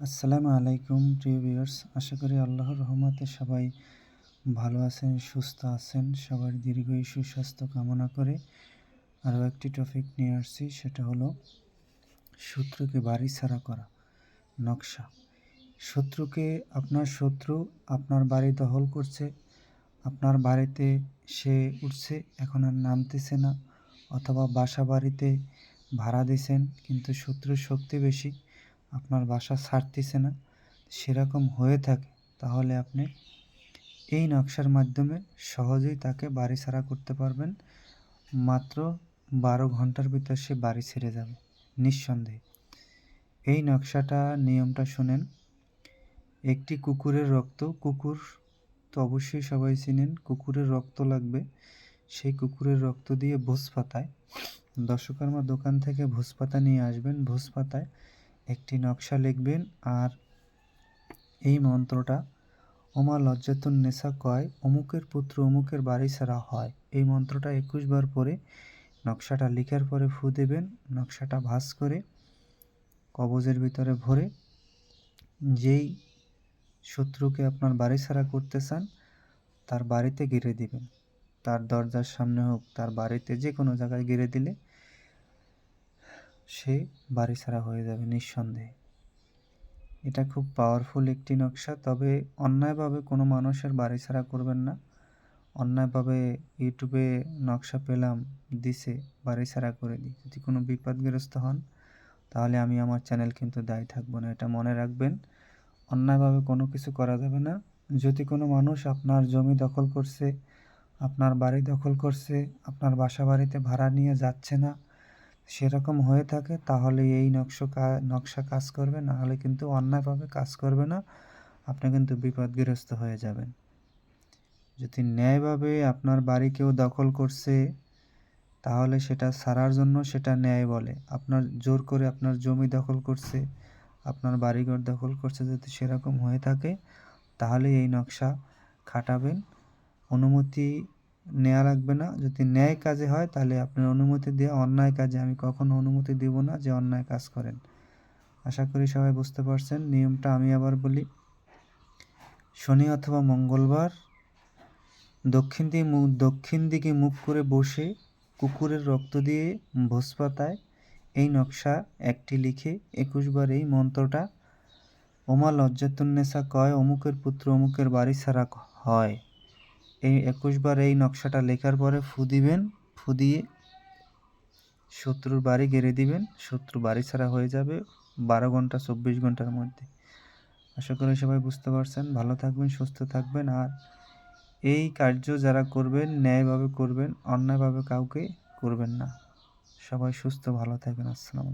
আসসালামু আলাইকুম, প্রিয় ভিউয়ার্স। আশা করি আল্লাহর রহমতে সবাই ভালো আছেন, সুস্থ আছেন। সবার দীর্ঘই সুস্বাস্থ্য কামনা করে আরও একটি টপিক নিয়ে আসছি, সেটা হলো শত্রুকে বাড়ি ছাড়া করা, নকশা। শত্রুকে আপনার শত্রু আপনার বাড়ি দখল করছে, আপনার বাড়িতে সে উঠছে, এখন আর নামতেছে না, অথবা বাসা বাড়িতে ভাড়া দিছেন, কিন্তু শত্রুর শক্তি বেশি। আপনার বাসা ছাড়তেছে না, সেরকম হয়ে থাকে, তাহলে আপনি এই নকশার মাধ্যমে সহজেই তাকে বাড়ি ছাড়া করতে পারবেন। মাত্র বারো ঘণ্টার ভিতর সে বাড়ি ছেড়ে যাবে, নিঃসন্দেহে। এই নকশাটা, নিয়মটা শোনেন, একটি কুকুরের রক্ত, কুকুর তো অবশ্যই সবাই চিনেন, কুকুরের রক্ত লাগবে, সেই কুকুরের রক্ত দিয়ে ভোজ পাতায় দশকর্মা দোকান থেকে ভোজ পাতা নিয়ে আসবেন, ভোজ পাতায় একটি নকশা লিখবেন আর এই মন্ত্রটা, ওমা লজ্জাতুন নেশা কয়, অমুকের পুত্র অমুকের বাড়ি ছাড়া হয়। এই মন্ত্রটা একুশ বার পরে নকশাটা লিখার পরে ফু দেবেন, নকশাটা ভাস করে কবজের ভিতরে ভরে যেই শত্রুকে আপনার বাড়ি ছাড়া করতে চান, তার বাড়িতে গিরে দিবেন। তার দরজার সামনে হোক, তার বাড়িতে যে কোনো জায়গায় গিরে দিলে সে বাড়ি ছাড়া হয়ে যাবে নিঃসন্দেহে। এটা খুব পাওয়ারফুল একটি নকশা, তবে অন্যায়ভাবে কোনো মানুষের বাড়ি ছাড়া করবেন না। অন্যায়ভাবে ইউটিউবে নকশা পেলাম, দিছে, বাড়ি ছাড়া করে দিই। যদি কোনো বিপদগ্রস্ত হন, তাহলে আমি আমার চ্যানেল কিন্তু দায়ী থাকব না, এটা মনে রাখবেন। অন্যায়ভাবে কোনো কিছু করা যাবে না। যদি কোনো মানুষ আপনার জমি দখল করছে, আপনার বাড়ি দখল করছে, আপনার বাসা বাড়িতে ভাড়া নিয়ে যাচ্ছে না সেরকম হয়ে থাকে, তাহলে এই নকশা নকশা কাজ করবে না হলে কিন্তু অন্যায়ভাবে কাজ করবে না, আপনি কিন্তু বিপদগ্রস্ত হয়ে যাবেন। যদি ন্যায়ভাবে আপনার বাড়ি কেউ দখল করছে, তাহলে সেটা সারার জন্য সেটা ন্যায় বলে। আপনার জোর করে আপনার জমি দখল করছে, আপনার বাড়িঘর দখল করছে যদি সেরকম হয়ে থাকে, তাহলে এই নকশা খাটাবেন। অনুমতি নেওয়া লাগবে না। যদি ন্যায় কাজে হয়, তাহলে আপনার অনুমতি দেওয়া অন্যায় কাজে আমি কখনো অনুমতি দিব না যে অন্যায় কাজ করেন। আশা করি সবাই বুঝতে পারছেন। নিয়মটা আমি আবার বলি। শনি অথবা মঙ্গলবার, দক্ষিণ দিকে মুখ দক্ষিণ দিকে মুখ করে বসে কুকুরের রক্ত দিয়ে ভোজ পাতায় এই নকশা একটি লিখে, একুশবার এই মন্ত্রটা, ওমা লজ্জাতুন্নেসা কয়, অমুকের পুত্র অমুকের বাড়ি ছাড়া হয়। এই একুশবার এই নকশাটা লেখার পরে ফু দিবেন, ফু দিয়ে শত্রুর বাড়ি গেড়ে দিবেন। শত্রু বাড়ি ছাড়া হয়ে যাবে বারো ঘণ্টা, চব্বিশ ঘণ্টার মধ্যে। আশা করি সবাই বুঝতে পারছেন। ভালো থাকবেন, সুস্থ থাকবেন। আর এই কার্য যারা করবেন, ন্যায়ভাবে করবেন, অন্যায়ভাবে কাউকে করবেন না। সবাই সুস্থ, ভালো থাকবেন। আসসালামু